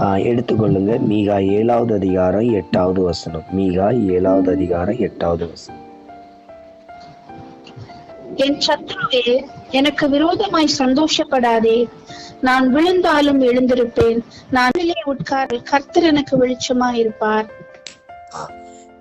எடுத்துக்கொள்ளுங்க. மீகா ஏழாவது அதிகாரம் எட்டாவது வசனம். மீகா ஏழாவது அதிகாரம் எட்டாவது வசனம். என் சத்துருவே எனக்கு விரோதமாய் சந்தோஷப்படாதே. நான் விழுந்தாலும் எழுந்திருப்பேன். நான் உட்கார கர்த்தர் எனக்கு வெளிச்சமாய் இருப்பார்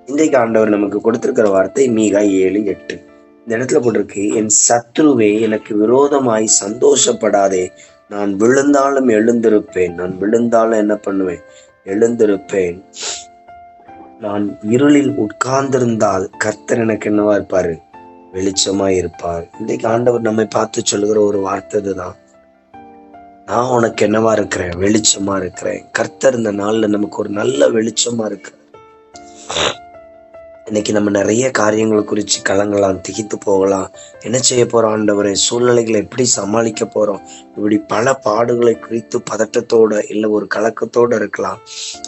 இன்றைக்கு ஆண்டவர் நமக்கு கொடுத்திருக்கிற வார்த்தை மீகா ஏழு எட்டு. இந்த இடத்துல போட்டிருக்கு என் சத்ருவே எனக்கு விரோதமாய் சந்தோஷப்படாதே. நான் விழுந்தாலும் எழுந்திருப்பேன். நான் விழுந்தாலும் என்ன பண்ணுவேன்? எழுந்திருப்பேன். நான் இருளில் உட்கார்ந்திருந்தால் கர்த்தர் எனக்கு என்னவா இருப்பாரு? வெளிச்சமா இருப்பார். இன்றைக்கு ஆண்டவர் நம்மை பார்த்து சொல்லுகிற ஒரு வார்த்தை இதுதான். நான் உனக்கு என்னவா இருக்கிறேன்? வெளிச்சமா இருக்கிறேன். கர்த்தர் இந்த நாள்ல நமக்கு ஒரு நல்ல வெளிச்சமா இருக்கு இன்னைக்கு நம்ம நிறைய காரியங்களை குறித்து கலங்கலாம் திகித்து போகலாம். என்ன செய்ய போகிறோம் ஆண்டவரே? சூழ்நிலைகளை எப்படி சமாளிக்க போகிறோம் இப்படி பல பாடுகளை குறித்து பதட்டத்தோட இல்லை ஒரு கலக்கத்தோட இருக்கலாம்.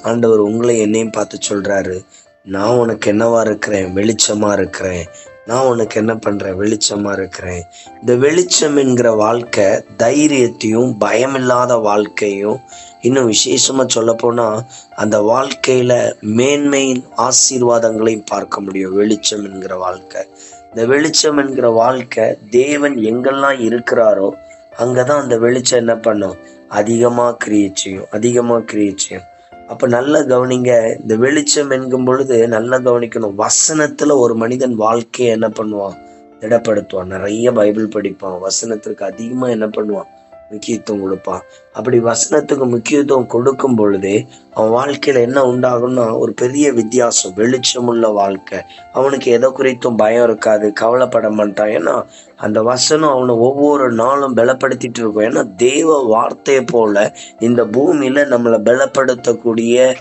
ஆண்டவர் உங்களை என்னையும் பார்த்து சொல்கிறாரு நான் உனக்கு என்னவா இருக்கிறேன்? வெளிச்சமாக இருக்கிறேன். நான் உனக்கு என்ன பண்றேன்? வெளிச்சமா இருக்கிறேன். இந்த வெளிச்சம் என்கிற வாழ்க்கை தைரியத்தையும் பயமில்லாத வாழ்க்கையும் இன்னும் விசேஷமா சொல்ல போனா அந்த வாழ்க்கையில மேன்மையின் ஆசீர்வாதங்களையும் பார்க்க முடியும். வெளிச்சம் என்கிற வாழ்க்கை. இந்த வெளிச்சம் என்கிற வாழ்க்கை தேவன் எங்கெல்லாம் இருக்கிறாரோ அங்கதான் அந்த வெளிச்சம் என்ன பண்ணும்? அதிகமா கிரியை செய்யும் அதிகமா கிரியை செய்யும். அப்ப நல்ல கவனிங்க இந்த வெளிச்சம் என்கும் பொழுது நல்லா கவனிக்கணும். வசனத்துல ஒரு மனிதன் வாழ்க்கையை என்ன பண்ணுவான்? திடப்படுத்துவான். நிறைய பைபிள் படிப்பான். வசனத்திற்கு அதிகமா என்ன பண்ணுவான்? முக்கியத்துவம் கொடுப்பான் அப்படி வசனத்துக்கு முக்கியத்துவம் கொடுக்கும் பொழுதே அவன் வாழ்க்கையில என்ன உண்டாகும்னா ஒரு பெரிய வித்தியாசம் வெளிச்சமுள்ள வாழ்க்கை. அவனுக்கு எதை குறித்தும் பயம் இருக்காது கவலைப்பட மாட்டான். ஏன்னா அந்த வசனம் அவனை ஒவ்வொரு நாளும் பலப்படுத்திட்டு இருக்கும். ஏன்னா தேவ வார்த்தையை போல இந்த பூமியில நம்மளை பலப்படுத்தக்கூடிய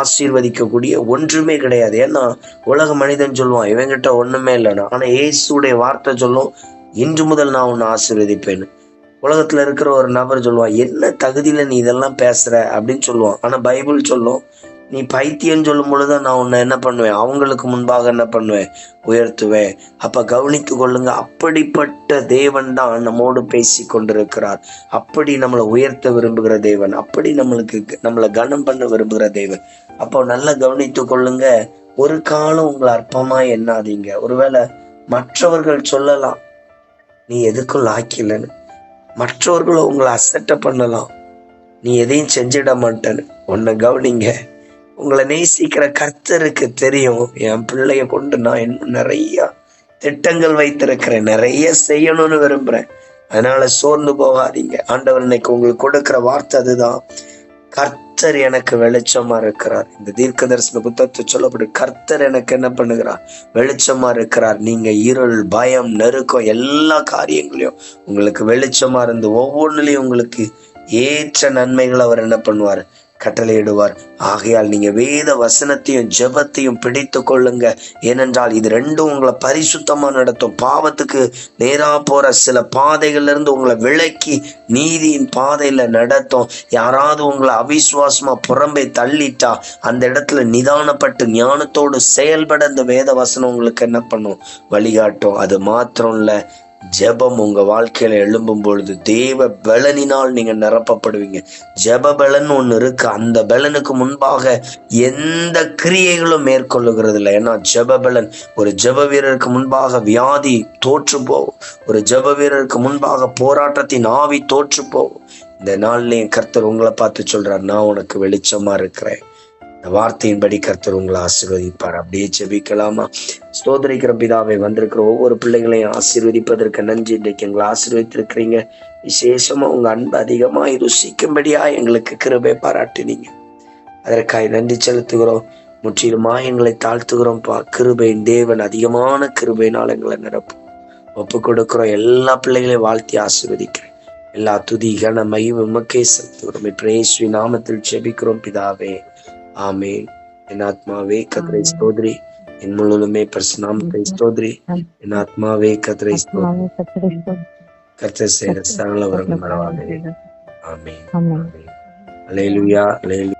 ஆசீர்வதிக்கக்கூடிய ஒன்றுமே கிடையாது. ஏன்னா உலக மனிதன் சொல்லுவான் இவங்கிட்ட ஒண்ணுமே இல்லைன்னா. ஆனா ஏசுடைய வார்த்தை சொல்லும் இன்று முதல் நான் உன்னை ஆசீர்வதிப்பேன்னு. உலகத்துல இருக்கிற ஒரு நபர் சொல்லுவான் என்ன தகுதியில நீ இதெல்லாம் பேசுற? அப்படின்னு சொல்லுவான். ஆனா பைபிள் சொல்லும் நீ பைத்தியம் சொல்லும் பொழுது நான் உன்னை என்ன பண்ணுவேன்? அவங்களுக்கு முன்பாக என்ன பண்ணுவேன்? உயர்த்துவேன். அப்ப கவனித்து கொள்ளுங்க அப்படிப்பட்ட தேவன் தான் நம்மோடு பேசி கொண்டிருக்கிறார். அப்படி நம்மளை உயர்த்த விரும்புகிற தேவன் அப்படி நம்மளுக்கு நம்மளை கனம் பண்ண விரும்புகிற தேவன். அப்போ நல்லா கவனித்து கொள்ளுங்க ஒரு காலம் உங்களை அற்பமா எண்ணாதீங்க. ஒருவேளை மற்றவர்கள் சொல்லலாம் நீ எதுக்கும் லாக்கிலன்னு மற்றவர்களும் உங்களை அசட்டை பண்ணலாம். நீ எதையும் செஞ்சிட மாட்டேன்னு. உன்னை கவனிங்க. உங்களை நேசிக்கிற கர்த்தருக்கு தெரியும். என் பிள்ளைய கொண்டு நான் இன்னும் நிறைய திட்டங்கள் வைத்திருக்கிறேன். நிறைய செய்யணும்னு விரும்புகிறேன் அதனால சோர்ந்து போகாதீங்க. ஆண்டவர் இன்னைக்கு உங்களுக்கு கொடுக்குற வார்த்தை அதுதான். கர்த்தர் எனக்கு வெளிச்சமா இருக்கிறார். இந்த தீர்க்க தரிசன புத்தகத்தை சொல்லப்படும் கர்த்தர் எனக்கு என்ன பண்ணுகிறார்? வெளிச்சமா இருக்கிறார். நீங்க இருள் பயம் நெருக்கம் எல்லா காரியங்களையும் உங்களுக்கு வெளிச்சமா இருந்து ஒவ்வொன்றுலயும் உங்களுக்கு ஏற்ற நன்மைகள் அவர் என்ன பண்ணுவார்? கட்டளையிடுவார். ஆகையால் நீங்க வேத வசனத்தையும் ஜெபத்தையும் பிடித்து கொள்ளுங்க. ஏனென்றால் இது ரெண்டும் உங்களை பரிசுத்தமா நடத்தும். பாவத்துக்கு நேரா போற சில பாதைகள்ல இருந்து உங்களை விலக்கி நீதியின் பாதையில நடத்தும். யாராவது உங்களை அவிசுவாசமா புறம்பே தள்ளிட்டா அந்த இடத்துல நிதானப்பட்டு ஞானத்தோடு செயல்பட இந்த வேத வசனம் உங்களுக்கு என்ன பண்ணும்? வழிகாட்டும். அது மாத்திரம் இல்லை ஜெபம் உங்க வாழ்க்கையில எழும்பும் பொழுது தேவ பலனினால் நீங்க நிரப்பப்படுவீங்க. ஜெப பலன் ஒன்று இருக்கு. அந்த பலனுக்கு முன்பாக எந்த கிரியைகளும் மேற்கொள்ளுகிறது இல்லை ஏன்னா ஜெப பலன் ஒரு ஜெப வீரருக்கு முன்பாக வியாதி தோற்று போகும் ஒரு ஜெப வீரருக்கு முன்பாக போராட்டத்தின் ஆவி தோற்று போகும் இந்த நாள்லயும் கர்த்தர் உங்களை பார்த்து சொல்றார் நான் உனக்கு வெளிச்சமா இருக்கிறேன். இந்த வார்த்தையின்படி கர்த்தர் உங்களை ஆசீர்வதிப்பார். அப்படியே ஜெபிக்கலாமா? ஸ்தோதரிக்கிற பிதாவை வந்திருக்கிற ஒவ்வொரு பிள்ளைகளையும் ஆசீர்வதிப்பதற்கு நன்றி. இன்றைக்கு எங்களை ஆசீர்வதித்திருக்கிறீங்க. விசேஷமா உங்க அன்பு அதிகமாக ருசிக்கும்படியா எங்களுக்கு கிருபை பாராட்டினீங்க. அதற்காக நன்றி செலுத்துகிறோம். முற்றிலுமா எங்களை தாழ்த்துகிறோம் பா கிருபையின் தேவன் அதிகமான கிருபையினால் எங்களை நிரப்பும். ஒப்பு கொடுக்கிறோம். எல்லா பிள்ளைகளையும் வாழ்த்தி ஆசீர்வதிக்கிறேன். எல்லா துதி கன மகிமை உமக்கே செலுத்துகிறோம். பிரேஸ்வி நாமத்தில் ஜெபிக்கிறோம் பிதாவே. ஆமென் என் ஆத்மாவே கத்திரை ஸ்தோத்ரி என் முழுதுமே பரிசுநாமத்தை ஸ்தோத்ரி என் ஆத்மாவே கத்திரை ஸ்தோத்ரி கர்த்தர் செய்த சகல வரங்கள் மறவாதே ஆமென் ஆமென். ஆமென். அல்லேலூயா அல்லேலூயா